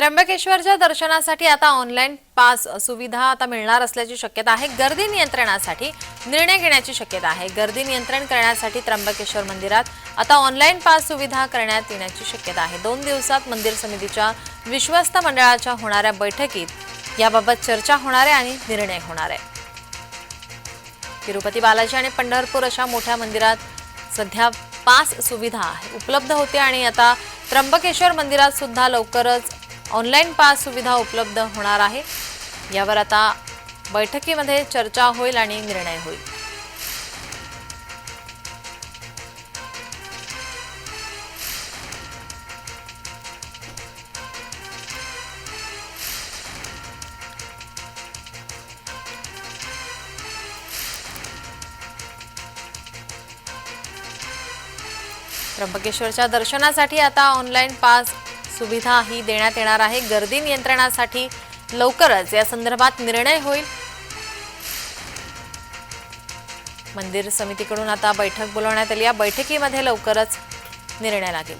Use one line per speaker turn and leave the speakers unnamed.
त्र्यंबकेश्वरच्या दर्शनासाठी आता online pass सुविधा आता मिळणार असल्याची शक्यता आहे. गर्दी नियंत्रणासाठी निर्णय घेण्याची शक्यता आहे. गर्दी नियंत्रण करण्यासाठी त्र्यंबकेश्वर मंदिरात आता ऑनलाईन पास सुविधा करण्यात येण्याची शक्यता आहे. दोन दिवसात मंदिर समितीच्या विश्वस्त मंडळाच्या होणाऱ्या बैठकीत याबाबत चर्चा होणार आहे आणि निर्णय होणार आहे. तिरुपती बालाजी आणि पंढरपूर अशा मोठ्या मंदिरात सध्या पास सुविधा उपलब्ध होते आणि आता त्र्यंबकेश्वर मंदिरात सुद्धा लवकरच ऑनलाईन पास सुविधा उपलब्ध होणार आहे. यावर आता बैठकीमध्ये चर्चा होईल आणि निर्णय होईल. त्र्यंबकेश्वरच्या दर्शनासाठी आता ऑनलाईन पास सुविधा ही देण्यात येणार आहे. गर्दी नियंत्रणासाठी लवकरच या संदर्भात निर्णय होईल. मंदिर समितीकडून आता बैठक बोलवण्यात आली. या बैठकीमध्ये लवकरच निर्णय लागेल.